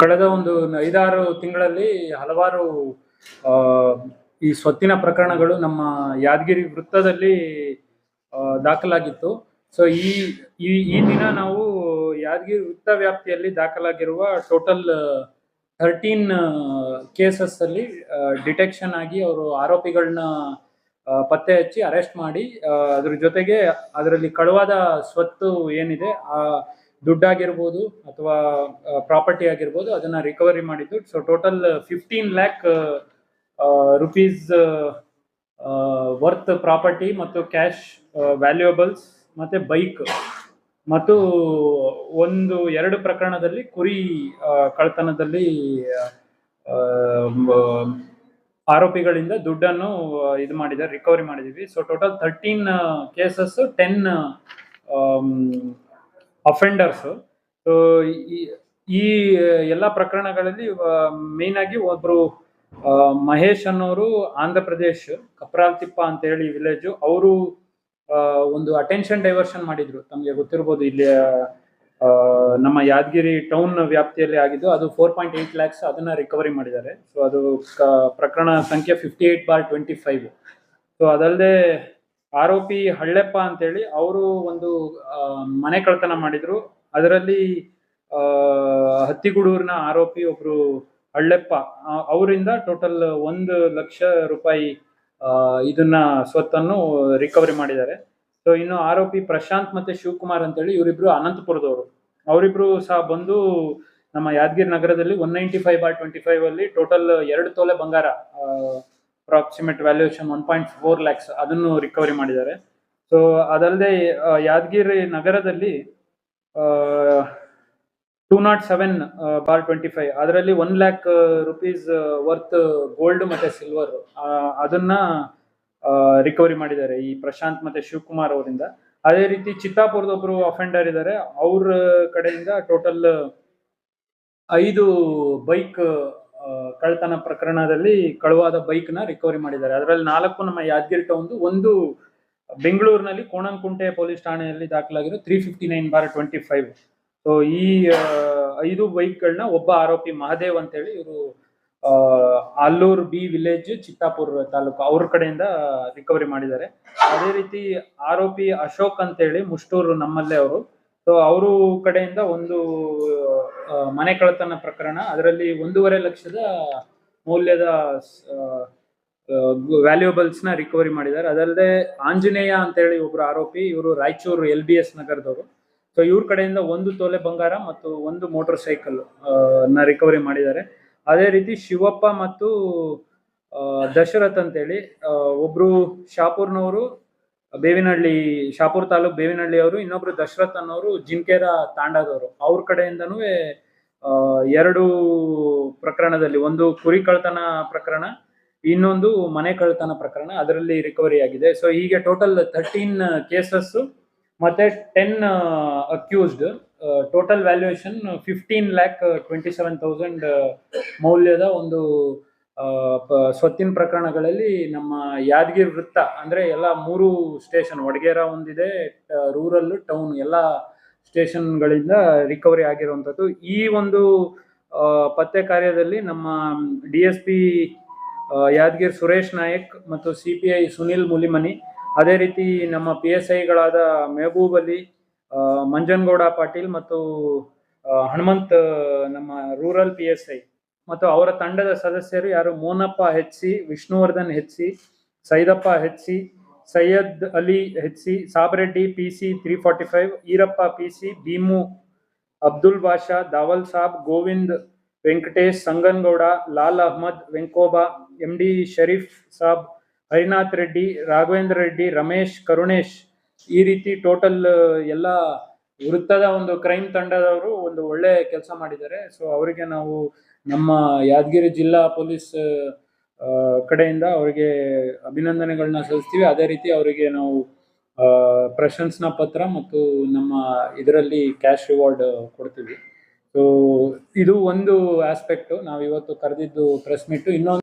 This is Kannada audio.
ಕಳೆದ ಒಂದು ಐದಾರು ತಿಂಗಳಲ್ಲಿ ಹಲವಾರು ಈ ಸ್ವತ್ತಿನ ಪ್ರಕರಣಗಳು ನಮ್ಮ ಯಾದಗಿರಿ ವೃತ್ತದಲ್ಲಿ ದಾಖಲಾಗಿತ್ತು. ಸೊ ಈ ಈ ದಿನ ನಾವು ಯಾದಗಿರಿ ವೃತ್ತ ವ್ಯಾಪ್ತಿಯಲ್ಲಿ ದಾಖಲಾಗಿರುವ ಟೋಟಲ್ ಥರ್ಟೀನ್ ಕೇಸಸ್ ಅಲ್ಲಿ ಡಿಟೆಕ್ಷನ್ ಆಗಿ ಅವರು ಆರೋಪಿಗಳನ್ನ ಪತ್ತೆ ಹಚ್ಚಿ ಅರೆಸ್ಟ್ ಮಾಡಿ ಅದ್ರ ಜೊತೆಗೆ ಅದರಲ್ಲಿ ಕಳುವಾದ ಸ್ವತ್ತು ಏನಿದೆ, ಆ ದುಡ್ಡಾಗಿರ್ಬೋದು ಅಥವಾ ಪ್ರಾಪರ್ಟಿ ಆಗಿರ್ಬೋದು, ಅದನ್ನ ರಿಕವರಿ ಮಾಡಿದ್ದು. So total fifteen lakh rupees worth property ಮತ್ತು ಕ್ಯಾಶ್ ವ್ಯಾಲ್ಯೂಯಬಲ್ಸ್ ಮತ್ತೆ ಬೈಕ್ ಮತ್ತು ಒಂದು, ಎರಡು ಪ್ರಕರಣದಲ್ಲಿ ಕುರಿ ಕಳ್ತನದಲ್ಲಿ ಆರೋಪಿಗಳಿಂದ ದುಡ್ಡನ್ನು ಇದು ಮಾಡಿದ್ದಾರೆ ರಿಕವರಿ ಮಾಡಿದೀವಿ so total thirteen cases ten offenders ಈ ಎಲ್ಲ ಪ್ರಕರಣಗಳಲ್ಲಿ ಮೇನ್ ಆಗಿ ಒಬ್ರು ಮಹೇಶ್ ಅನ್ನೋರು ಆಂಧ್ರ ಪ್ರದೇಶ್ ಕಪ್ರಾಲ್ತಿಪ್ಪ ಅಂತ ಹೇಳಿ ವಿಲೇಜ್ ಅವರು ಒಂದು ಅಟೆನ್ಷನ್ ಡೈವರ್ಷನ್ ಮಾಡಿದ್ರು. ತಮಗೆ ಗೊತ್ತಿರ್ಬೋದು ಇಲ್ಲಿ ನಮ್ಮ ಯಾದಗಿರಿ ಟೌನ್ ವ್ಯಾಪ್ತಿಯಲ್ಲಿ ಆಗಿದ್ದು, ಅದು ಫೋರ್ ಪಾಯಿಂಟ್ ಏಟ್ ಲ್ಯಾಕ್ಸ್ ಅದನ್ನ ರಿಕವರಿ ಮಾಡಿದ್ದಾರೆ. ಸೊ ಅದು ಪ್ರಕರಣ ಸಂಖ್ಯೆ fifty eight bar twenty five so ಅದಲ್ಲದೆ ಆರೋಪಿ ಹಳ್ಳೆಪ್ಪ ಅಂತೇಳಿ ಅವರು ಒಂದು ಮನೆ ಕಳ್ತನ ಮಾಡಿದ್ರು. ಅದರಲ್ಲಿ ಹತ್ತಿಗುಡೂರಿನ ಆರೋಪಿ ಒಬ್ರು ಹಳ್ಳೆಪ್ಪ ಅವರಿಂದ ಟೋಟಲ್ ಒಂದು ಲಕ್ಷ ರೂಪಾಯಿ ಇದನ್ನ, ಸ್ವತ್ತನ್ನು ರಿಕವರಿ ಮಾಡಿದ್ದಾರೆ. ಸೊ ಇನ್ನು ಆರೋಪಿ ಪ್ರಶಾಂತ್ ಮತ್ತೆ ಶಿವಕುಮಾರ್ ಅಂತೇಳಿ ಇವರಿಬ್ರು ಅನಂತಪುರದವರು. ಅವರಿಬ್ರು ಸಹ ಬಂದು ನಮ್ಮ ಯಾದಗಿರಿ ನಗರದಲ್ಲಿ one ninety five bar twenty five ಅಲ್ಲಿ ಟೋಟಲ್ ಎರಡು ತೊಲೆ ಬಂಗಾರ approximate valuation one point four lakhs ಅದನ್ನು ರಿಕವರಿ ಮಾಡಿದ್ದಾರೆ. ಸೊ ಅದಲ್ಲದೆ ಯಾದಗಿರಿ ನಗರದಲ್ಲಿ two not seven bar twenty five ಅದರಲ್ಲಿ one lakh rupees worth gold ಮತ್ತೆ ಸಿಲ್ವರ್ ಅದನ್ನ ರಿಕವರಿ ಮಾಡಿದ್ದಾರೆ ಈ ಪ್ರಶಾಂತ್ ಮತ್ತೆ ಶಿವಕುಮಾರ್ ಅವರಿಂದ. ಅದೇ ರೀತಿ ಚಿತ್ತಾಪುರದ ಒಬ್ರು ಅಫೆಂಡರ್ ಇದ್ದಾರೆ. ಅವ್ರ ಕಡೆಯಿಂದ ಟೋಟಲ್ ಐದು ಬೈಕ್ ಕಳ್ತನ ಪ್ರಕರಣದಲ್ಲಿ ಕಳುವಾದ ಬೈಕ್ನ ರಿಕವರಿ ಮಾಡಿದ್ದಾರೆ. ಅದರಲ್ಲಿ ನಾಲ್ಕು ನಮ್ಮ ಯಾದಗಿರಿ ಟೌನ್ದು ಒಂದು ಬೆಂಗಳೂರಿನಲ್ಲಿ ಕೋಣಂಕುಂಟೆ ಪೊಲೀಸ್ ಠಾಣೆಯಲ್ಲಿ ದಾಖಲಾಗಿರೋ three fifty nine bar twenty five so ಈ ಐದು ಬೈಕ್ಗಳನ್ನ ಒಬ್ಬ ಆರೋಪಿ ಮಹದೇವ್ ಅಂತೇಳಿ ಇವರು ಆಲೂರ್ ಬಿ ವಿಲೇಜ್ ಚಿತ್ತಾಪುರ್ ತಾಲೂಕು ಅವ್ರ ಕಡೆಯಿಂದ ರಿಕವರಿ ಮಾಡಿದ್ದಾರೆ. ಅದೇ ರೀತಿ ಆರೋಪಿ ಅಶೋಕ್ ಅಂತೇಳಿ ಮುಷ್ಟೂರು ನಮ್ಮಲ್ಲೇ ಅವರು. ಸೊ ಅವರು ಕಡೆಯಿಂದ ಒಂದು ಮನೆ ಕಳ್ಳತನ ಪ್ರಕರಣ, ಅದರಲ್ಲಿ ಒಂದೂವರೆ ಲಕ್ಷದ ಮೌಲ್ಯದ ವ್ಯಾಲ್ಯೂಬಲ್ಸ್ನ ರಿಕವರಿ ಮಾಡಿದ್ದಾರೆ. ಅದಲ್ಲದೆ ಆಂಜನೇಯ ಅಂತ ಹೇಳಿ ಒಬ್ರು ಆರೋಪಿ, ಇವರು ರಾಯಚೂರು ಎಲ್ ಬಿ ಎಸ್ ನಗರದವರು. ಸೊ ಇವ್ರ ಕಡೆಯಿಂದ ಒಂದು ತೊಲೆ ಬಂಗಾರ ಮತ್ತು ಒಂದು ಮೋಟರ್ ಸೈಕಲ್ನ ರಿಕವರಿ ಮಾಡಿದ್ದಾರೆ. ಅದೇ ರೀತಿ ಶಿವಪ್ಪ ಮತ್ತು ದಶರಥ್ ಅಂತೇಳಿ ಒಬ್ರು ಶಾಪೂರ್ನವರು ಬೇವಿನಹಳ್ಳಿ, ಶಾಪುರ್ ತಾಲೂಕ್ ಬೇವಿನಹಳ್ಳಿ ಅವರು, ಇನ್ನೊಬ್ರು ದಶರಥ್ ಅನ್ನೋರು ಜಿಂಕೇರ ತಾಂಡಾದವರು. ಅವ್ರ ಕಡೆಯಿಂದನೂ ಎರಡು ಪ್ರಕರಣದಲ್ಲಿ, ಒಂದು ಕುರಿ ಕಳ್ತನ ಪ್ರಕರಣ, ಇನ್ನೊಂದು ಮನೆ ಕಳ್ತನ ಪ್ರಕರಣ ಅದರಲ್ಲಿ ರಿಕವರಿ ಆಗಿದೆ. ಸೊ ಹೀಗೆ ಟೋಟಲ್ ಥರ್ಟೀನ್ ಕೇಸಸ್ ಮತ್ತೆ ten accused total valuation fifteen lakh twenty seven thousand ಮೌಲ್ಯದ ಒಂದು ಸ್ವತ್ತಿನ ಪ್ರಕರಣಗಳಲ್ಲಿ ನಮ್ಮ ಯಾದಗಿರಿ ವೃತ್ತ, ಅಂದ್ರೆ ಎಲ್ಲ ಮೂರು ಸ್ಟೇಷನ್, ವಡಗೇರ ಒಂದಿದೆ ರೂರಲ್ ಟೌನ್ ಎಲ್ಲ ಸ್ಟೇಷನ್ಗಳಿಂದ ರಿಕವರಿ ಆಗಿರುವಂಥದ್ದು. ಈ ಒಂದು ಪತ್ತೆ ಕಾರ್ಯದಲ್ಲಿ ನಮ್ಮ D S P Yadgir Suresh Nayak ಮತ್ತು C P I Sunil Mulimani, ಅದೇ ರೀತಿ ನಮ್ಮ ಪಿ ಎಸ್ ಐಗಳಾದ ಮೆಹಬೂಬ್ ಅಲಿ ಮಂಜನ್ಗೌಡ ಪಾಟೀಲ್ ಮತ್ತು ಹನುಮಂತ್ ನಮ್ಮ ರೂರಲ್ ಪಿ ಎಸ್ ಐ ಮತ್ತು ಅವರ ತಂಡದ ಸದಸ್ಯರು ಯಾರು? Monappa H C Vishnuvardhan H C Saidappa H C Syed Ali H C Sabareddy P C three forty five, Eerappa P C Bhimu Abdul Basha, Daval Sab, Govind Venkatesh, Sangangouda, Lal Ahmed, Venkoba M D Sharif Sab, Harinath Reddy, Raghavendra Reddy, Ramesh, Karunesh ಈ ರೀತಿ ಟೋಟಲ್ ಎಲ್ಲ ವೃತ್ತದ ಒಂದು ಕ್ರೈಮ್ ತಂಡದವರು ಒಂದು ಒಳ್ಳೆ ಕೆಲಸ ಮಾಡಿದ್ದಾರೆ. ಸೊ ಅವರಿಗೆ ನಾವು ನಮ್ಮ ಯಾದಗಿರಿ ಜಿಲ್ಲಾ ಪೊಲೀಸ್ ಕಡೆಯಿಂದ ಅವರಿಗೆ ಅಭಿನಂದನೆಗಳನ್ನ ಸಲ್ಲಿಸ್ತೀವಿ. ಅದೇ ರೀತಿ ಅವರಿಗೆ ನಾವು ಪ್ರಶಂಸನಾ ಪತ್ರ ಮತ್ತು ನಮ್ಮ ಇದರಲ್ಲಿ ಕ್ಯಾಶ್ ರಿವಾರ್ಡ್ ಕೊಡ್ತೀವಿ. ಸೊ ಇದು ಒಂದು ಆಸ್ಪೆಕ್ಟ್ ನಾವು ಇವತ್ತು ಕರೆದಿದ್ದು ಪ್ರೆಸ್ ಮೀಟು ಇನ್ನೊಂದು